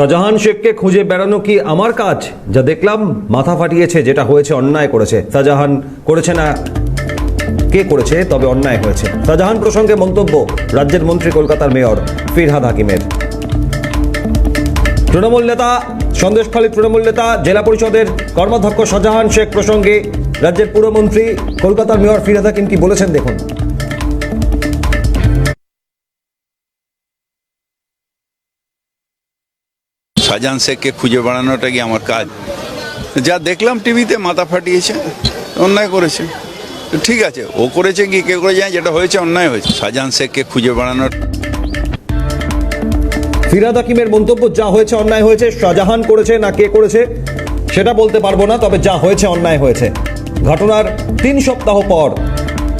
শাহজাহান শেখকে খুঁজে বেড়ানো কি আমার কাজ? যা দেখলাম, মাথা ফাটিয়েছে, যেটা হয়েছে, অন্যায় করেছে। শাহজাহান করেছে না কে করেছে, তবে অন্যায় হয়েছে। শাহজাহান প্রসঙ্গে মন্তব্য, রাজ্যের মন্ত্রী কলকাতার মেয়র ফিরহাদ হাকিমের। তৃণমূল নেতা, সন্দেশখালী তৃণমূল নেতা, জেলা পরিষদের কর্মাধ্যক্ষ শাহজাহান শেখ প্রসঙ্গে রাজ্যের পুরমন্ত্রী কলকাতার মেয়র ফিরহাদ হাকিম কি বলেছেন, দেখুন। শাহজাহান শেখকে খুঁজে বেড়ানোটা কি আমার কাজ? যা দেখলাম টিভিতে মাথা ফাটিয়েছে, অন্যায় করেছে। ঠিক আছে, ও করেছে কি, কে করে যায় যেটা হয়েছে অন্যায় হয়েছে। শাহজাহান শেখকে খুঁজে বেড়ানোর ফিরাদ হাকিমের মন্তব্য, যা হয়েছে অন্যায় হয়েছে, শাহজাহান করেছে না কে করেছে, সেটা বলতে পারব না, তবে যা হয়েছে অন্যায় হয়েছে। ঘটনার তিন সপ্তাহ পর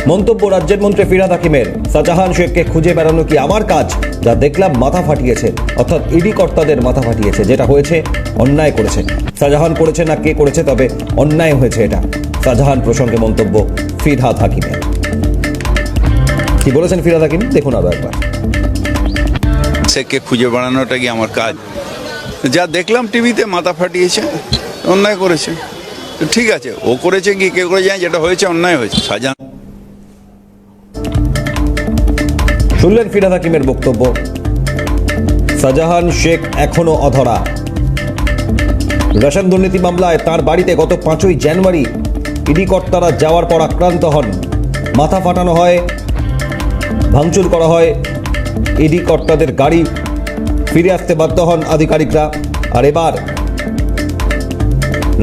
মন্তব্য রাজ্যের মন্ত্রী ফিরাদ হাকিমের। শাহজাহান শেখকে খুঁজে বেড়ানো কি আমার কাজ? যা দেখলাম মাথা ফাটিয়েছে। অর্থাৎ ইডি কর্তাদের মাথা ফাটিয়েছে, যেটা হয়েছে, অন্যায় করেছে। শাহজাহান করেছে না কে করেছে, তবে অন্যায় হয়েছে এটা। শাহজাহান প্রসঙ্গে মন্তব্য ফিরহাদ হাকিমের। কি বলেছেন ফিরাদ হাকিম? দেখুন আরও একবার। শেখকে খুঁজে বেড়ানোটা কি আমার কাজ? যা দেখলাম টিভিতে মাথা ফাটিয়েছে, অন্যায় করেছে। ঠিক আছে, ও করেছে কি, কে করে যায় যেটা হয়েছে, অন্যায় হয়েছে। শাহজাহান শুনলেন ফিরাদ হাকিমের বক্তব্য। শাহজাহান শেখ এখনও অধরা। রেশন দুর্নীতি মামলায় তার বাড়িতে গত পাঁচই জানুয়ারি ইডি কর্তারা যাওয়ার পর আক্রান্ত হন। মাথা ফাটানো হয়, ভাঙচুর করা হয়, ইডি কর্তাদের গাড়ি ফিরে আসতে বাধ্য হন আধিকারিকরা। আর এবার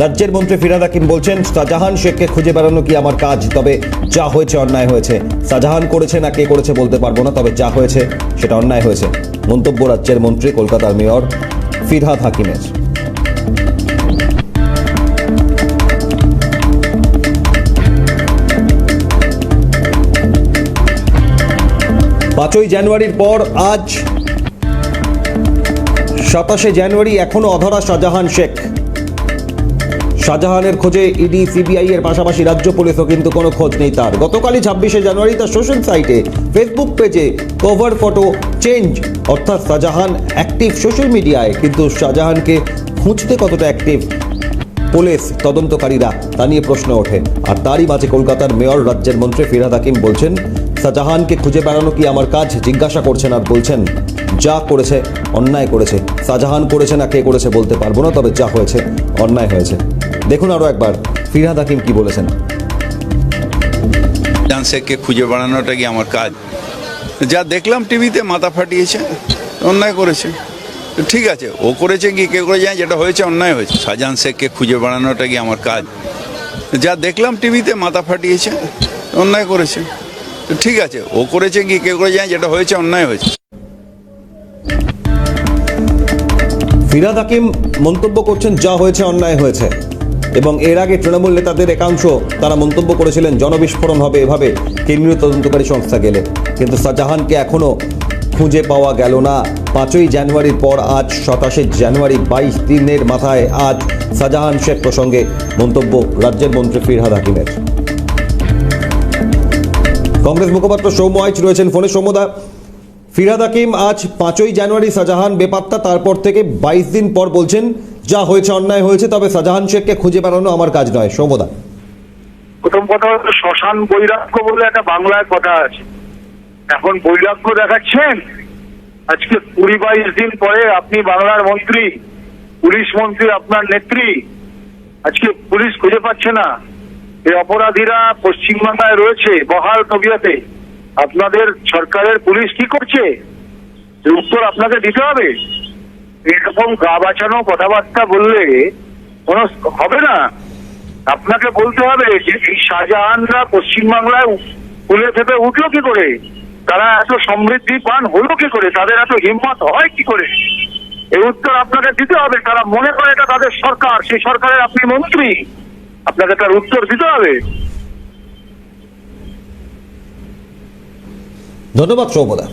রাজ্যের মন্ত্রী ফিরাদ হাকিম বলছেন, শাহজাহান শেখকে খুঁজে বেড়ানো কি আমার কাজ? তবে যা হয়েছে অন্যায় হয়েছে। শাহজাহান করেছে না কে করেছে বলতে পারব না, তবে যা হয়েছে সেটা অন্যায় হয়েছে। মন্তব্য রাজ্যের মন্ত্রী, কলকাতার মেয়র ফিরহাদ হাকিমের। পাঁচই জানুয়ারির পর আজ সাতাশে জানুয়ারি এখনও অধরা শাহজাহান শেখ। শাহজাহানের খোঁজে ইডি, সিবিআই এর পাশাপাশি রাজ্য পুলিশও কিন্তু কোনো খোঁজ নেই তার। গতকালই ছাব্বিশে জানুয়ারি তার সোশ্যাল সাইটে, ফেসবুক পেজে কভার ফটো চেঞ্জ। অর্থাৎ শাহজাহান অ্যাক্টিভ সোশ্যাল মিডিয়ায় কিন্তু শাহজাহানকে খুঁজতে কতটা অ্যাক্টিভ পুলিশ, তদন্তকারীরা তা নিয়ে প্রশ্ন ওঠে আর তারই মাঝে কলকাতার মেয়র, রাজ্যের মন্ত্রী ফিরাদ হাকিম বলছেন, শাহজাহানকে খুঁজে বেড়ানো কি আমার কাজ? জিজ্ঞাসা করছেন আর বলছেন, যা করেছে, অন্যায় করেছে। শাহজাহান করেছে না কে করেছে বলতে পারব না, তবে যা হয়েছে, অন্যায় হয়েছে। দেখুন আরও একবার ফিরহাদ হাকিম কি বলেছেন? শেখকে খুঁজে বেড়ানোটা কি আমার কাজ? যা দেখলাম টিভিতে মাথা ফাটিয়েছে অন্যায় করেছে। ঠিক আছে ও করেছে কি কে করে যায় যেটা হয়েছে অন্যায় হয়েছে। শাহজাহান শেখকে খুঁজে বেড়ানোটা কি আমার কাজ? যা দেখলাম টিভিতে মাথা ফাটিয়েছে অন্যায় করেছে। ঠিক আছে ও করেছে কি কে করে যায় যেটা হয়েছে অন্যায় হয়েছে। ফিরাদ হাকিম মন্তব্য করছেন যা হয়েছে অন্যায় হয়েছে। এবং এর আগে তৃণমূল নেতাদের একাংশ তারা মন্তব্য করেছিলেন, জনবিস্ফোরণ হবে এভাবে। কেন্দ্রীয় তদন্তকারী সংস্থা গেলে। কিন্তু শাহজাহানকে এখনও খুঁজে পাওয়া গেল না। পাঁচই জানুয়ারির পর আজ সাতাশে জানুয়ারি বাইশ দিনের মাথায় আজ শাহজাহান শেখ প্রসঙ্গে মন্তব্য রাজ্যের মন্ত্রী ফিরহাদ হাকিমের। কংগ্রেস মুখপাত্র সৌম্য আইচ রয়েছেন ফোনে। সৌম্যদা ফিরহাদ হাকিম আজ পাঁচই জানুয়ারি শাহজাহান বেপাত্তা, তারপর থেকে বাইশ দিন পর বলছেন, যা হয়েছে অন্যায় হয়েছে, তবে শাহজাহান শেখকে খুঁজে বেড়ানো আমার কাজ নয়। সৌম্যদা। প্রথম কথা হচ্ছে শ্মশান বৈরাগ্য বলে একটা বাংলায় কথা আছে। এখন বৈরাগ্য দেখাচ্ছেন? আজকে কুড়ি বাইশ দিন পরে আপনি বাংলার মন্ত্রী, পুলিশ মন্ত্রী আপনার নেত্রী, আজকে পুলিশ খুঁজে পাচ্ছে না। এই অপরাধীরা পশ্চিমবাংলায় রয়েছে, বহাল তবিয়াতে। আপনাদের সরকারের পুলিশ কি করছে? উত্তর আপনাকে দিতে হবে। এরকম গা বাঁচানো কথাবার্তা বললে কোনো হবে না। আপনাকে বলতে হবে যে এই শাহজাহানরা পশ্চিমবাংলায় ফুলে ফেপে উঠল কি করে? তারা এত সমৃদ্ধি পান হলো কি করে? তাদের এত হিম্মত হয় কি করে? এই উত্তর আপনাকে দিতে হবে। তারা মনে করে এটা তাদের সরকার। সেই সরকারের আপনি মন্ত্রী। আপনাকে তার উত্তর দিতে হবে। ধন্যবাদ সৌম্যদা।